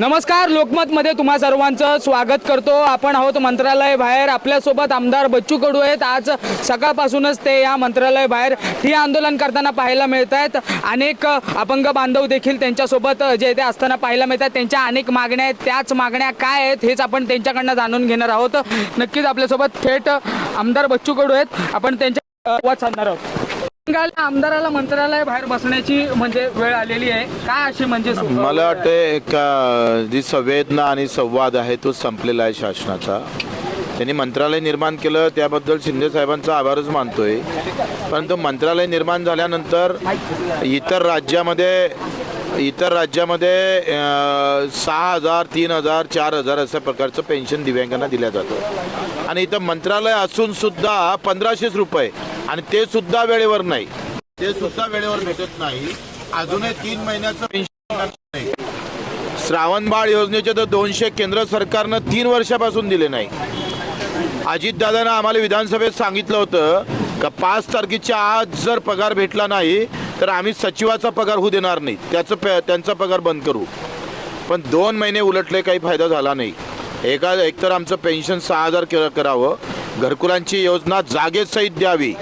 नमस्कार लोकमतमध्ये तुम्हा सर्वांचं स्वागत करतो. आपण आहोत मंत्रालय बाहेर. आपल्यासोबत आमदार बच्चू कडू आहेत. आज सकाळपासूनच ते या मंत्रालय बाहेर. ही आंदोलन करताना पाहायला मिळत आहेत अनेक अपंग बांधव देखील त्यांच्यासोबत जे ते असताना पाहायला मिळतात. त्यांच्या अनेक मागण्या आहेत. त्याच मागण्या काय आहेत हेच आपण त्यांच्याकडनं जाणून घेणार आहोत. नक्कीच आपल्यासोबत थेट आमदार बच्चू कडू आहेत. आपण त्यांच्या संवाद साधणार आहोत. आमदाराला मंत्रालय बाहेर बसण्याची म्हणजे वेळ आलेली आहे. काय अशी म्हणजे मला वाटतं एक जी संवेदना आणि संवाद आहे तो संपलेला आहे शासनाचा. त्यांनी मंत्रालय निर्माण केलं त्याबद्दल शिंदे साहेबांचा आभारच मानतोय. परंतु मंत्रालय निर्माण झाल्यानंतर इतर राज्यामध्ये इतर राज्यामध्ये सहा हजार तीन हजार चार हजार अशा प्रकारचं पेन्शन दिव्यांगांना दिलं जातं. आणि इथं मंत्रालय असून सुद्धा पंधराशेच रुपये. आणि ते सुद्धा वेळेवर नाही. ते सुद्धा वेळेवर भेटत नाही. अजूनही तीन महिन्याचं पेन्शन नाही. श्रावण बाळ योजनेचे तर दोनशे केंद्र सरकारनं तीन वर्षापासून दिले नाही. अजितदादानं आम्हाला विधानसभेत सांगितलं होतं का पाच तारखेच्या आज जर पगार भेटला नाही तर आम्ही सचिवाचा पगार होऊ देणार नाही. त्याचं पे त्यांचा पगार बंद करू. पण दोन महिने उलटले काही फायदा झाला नाही. एका एकतर आमचं पेन्शन सहा हजार के- करावं. घरकुलांची योजना जागेसहित द्यावी.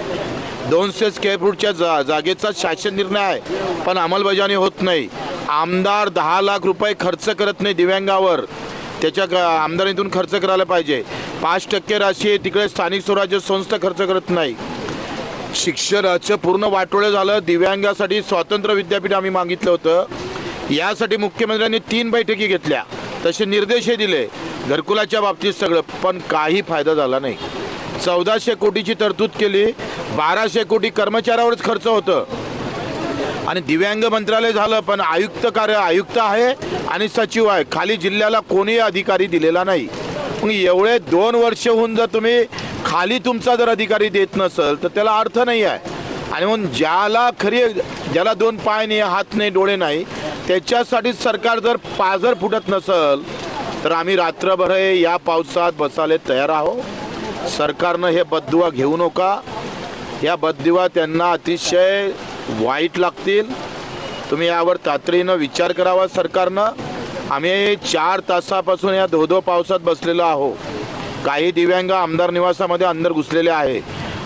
दोनशे स्क्वेअर फूटच्या जा जागेचा शासन निर्णय आहे. पण अंमलबजावणी होत नाही. आमदार दहा लाख रुपये खर्च करत नाही दिव्यांगावर. त्याच्या क- आमदारीतून खर्च करायला पाहिजे. पाच टक्के राशी तिकडे स्थानिक स्वराज्य संस्था खर्च करत नाही. शिक्षणाचं पूर्ण वाटोळं झालं. दिव्यांगासाठी स्वातंत्र्य विद्यापीठ आम्ही मागितलं होतं. यासाठी मुख्यमंत्र्यांनी तीन बैठकी घेतल्या. तसे निर्देशही दिले. घरकुलाच्या बाबतीत सगळं पण काही फायदा झाला नाही. चौदाशे कोटीची तरतूद केली. बाराशे कोटी कर्मचाऱ्यावरच खर्च होतं. आणि दिव्यांग मंत्रालय झालं पण आयुक्त कार्य आयुक्त आहे आणि सचिव आहे. खाली जिल्ह्याला कोणी अधिकारी दिलेला नाही. मग एवढे दोन वर्ष होऊन जर तुम्ही खाली तुमचा जर अधिकारी देत नसेल तर त्याला अर्थ नाही आहे. आणि म्हणून ज्याला खरी ज्याला दोन पाय नाही हात नाही डोळे नाही त्याच्यासाठी सरकार जर पाजर फुटत नसल तर आम्ही रात्रभर हे या पावसात बसायला तयार आहो सरकारनं हे बद्दुवा घेऊ नका. या बददिवा त्यांना अतिशय वाईट लागतील. तुम्ही यावर तातडीनं विचार करावा सरकारनं. आम्ही चार तासापासून या धोधो पावसात बसलेलो आहो काही दिव्यांग आमदार निवासामध्ये अंदर घुसलेले आहे.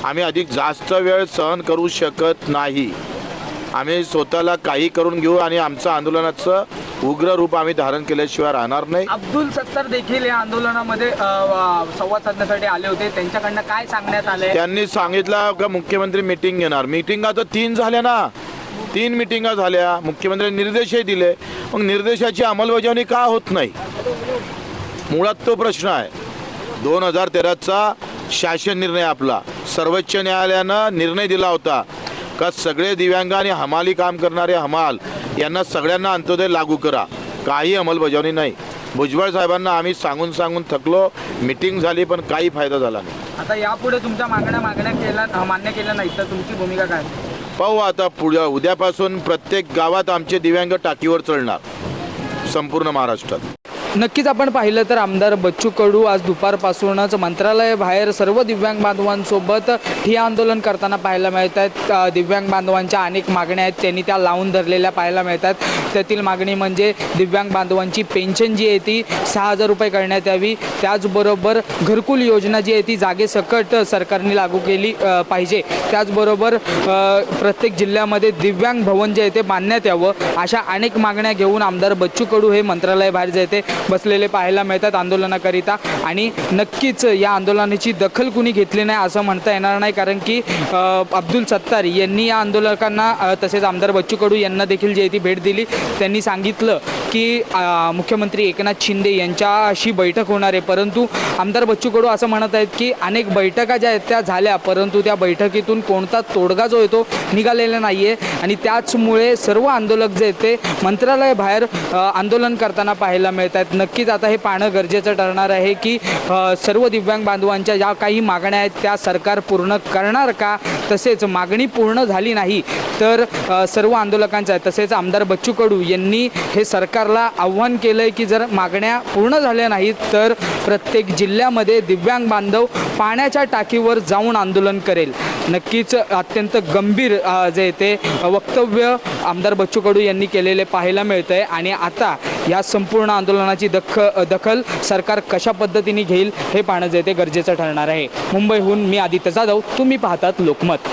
आम्ही अधिक जास्त वेळ सहन करू शकत नाही. आम्ही स्वतःला काही करून घेऊ आणि आमचं आंदोलनाचं उग्र रूप आम्ही धारण केल्याशिवाय राहणार नाही. अब्दुल सत्तार देखील या आंदोलनामध्ये संवाद साधण्यासाठी आले होते. त्यांच्याकडनं काय सांगण्यात आलंय? त्यांनी सांगितलं का मुख्यमंत्री मिटिंग घेणार. मिटिंगा तर तीन झाल्या ना. तीन मिटिंगा झाल्या. मुख्यमंत्र्यांनी निर्देशही दिले. मग निर्देशाची अंमलबजावणी का होत नाही? मुळात तो प्रश्न आहे. दोन हजार तेराचा शासन निर्णय आपला. सर्वोच्च न्यायालयानं निर्णय दिला होता का सगळे दिव्यांग आणि हमाली काम करणारे हमाल यांना सगळ्यांना अंत्योदय लागू करा. काही अंमलबजावणी नाही. भुजबळ साहेबांना आम्ही सांगून सांगून थकलो. मिटिंग झाली पण काही फायदा झाला नाही. आता यापुढे तुमच्या मागण्या मागण्या केल्या मान्य केल्या नाही तर तुमची भूमिका काय? पाहू आता पुढ्या उद्यापासून प्रत्येक गावात आमचे दिव्यांग टाकीवर चढणार. संपूर्ण महाराष्ट्रात. नक्कीच आपण पाहिलं तर आमदार बच्चू कडू आज दुपारपासूनच मंत्रालयाबाहेर सर्व दिव्यांग बांधवांसोबत ठिया आंदोलन करताना पाहायला मिळत आहेत. दिव्यांग बांधवांच्या अनेक मागण्या आहेत. त्यांनी त्या लावून धरलेल्या पाहायला मिळतात त्यातील मागणी म्हणजे दिव्यांग बांधवांची पेन्शन जी आहे ती सहा हजार रुपये करण्यात यावी. त्याचबरोबर घरकुल योजना जी आहे ती जागेसकट सरकारने लागू केली पाहिजे. त्याचबरोबर प्रत्येक जिल्ह्यामध्ये दिव्यांग भवन जे आहे ते बांधण्यात यावं अशा अनेक मागण्या घेऊन आमदार बच्चू कडू हे मंत्रालय बाहेर जे आहे ते बसलेले पाहायला मिळतात आंदोलनाकरिता. आणि नक्कीच या आंदोलनाची दखल कुणी घेतली नाही असं म्हणता येणार नाही. कारण की अब्दुल सत्तार यांनी या आंदोलकांना तसेच आमदार बच्चू कडू यांना देखील जी आहे ती भेट दिली. त्यांनी सांगितलं की मुख्यमंत्री एकनाथ शिंदे यांच्याशी बैठक होणार आहे. परंतु आमदार बच्चू कडू असं म्हणत आहेत की अनेक बैठका ज्या आहेत त्या झाल्या. परंतु त्या बैठकीतून कोणता तोडगा जो येतो निघालेला नाही आहे आणि त्याचमुळे सर्व आंदोलक जे आहेत ते मंत्रालयाबाहेर आंदोलन करताना पाहायला मिळत आहेत नक्कीच आता हे पाहणं गरजेचं ठरणार आहे की सर्व दिव्यांग बांधवांच्या ज्या काही मागण्या आहेत त्या सरकार पूर्ण करणार का? तसेच मागणी पूर्ण झाली नाही तर सर्व आंदोलकांचा आहे. तसेच आमदार बच्चू कडू यांनी हे सरकारला आव्हान केलं आहे की जर मागण्या पूर्ण झाल्या नाहीत तर प्रत्येक जिल्ह्यामध्ये दिव्यांग बांधव पाण्याच्या टाकीवर जाऊन आंदोलन करेल. नक्कीच अत्यंत गंभीर जे ते वक्तव्य आमदार बच्चू कडू यांनी केलेले पाहायला मिळतं आहे आणि आता या संपूर्ण आंदोलनाची दख दखल सरकार कशा पद्धतीने घेईल हे पाहणं जे ते गरजेचं ठरणार आहे. मुंबईहून मी आदित्य जाधव तुम्ही पाहतात लोकमत.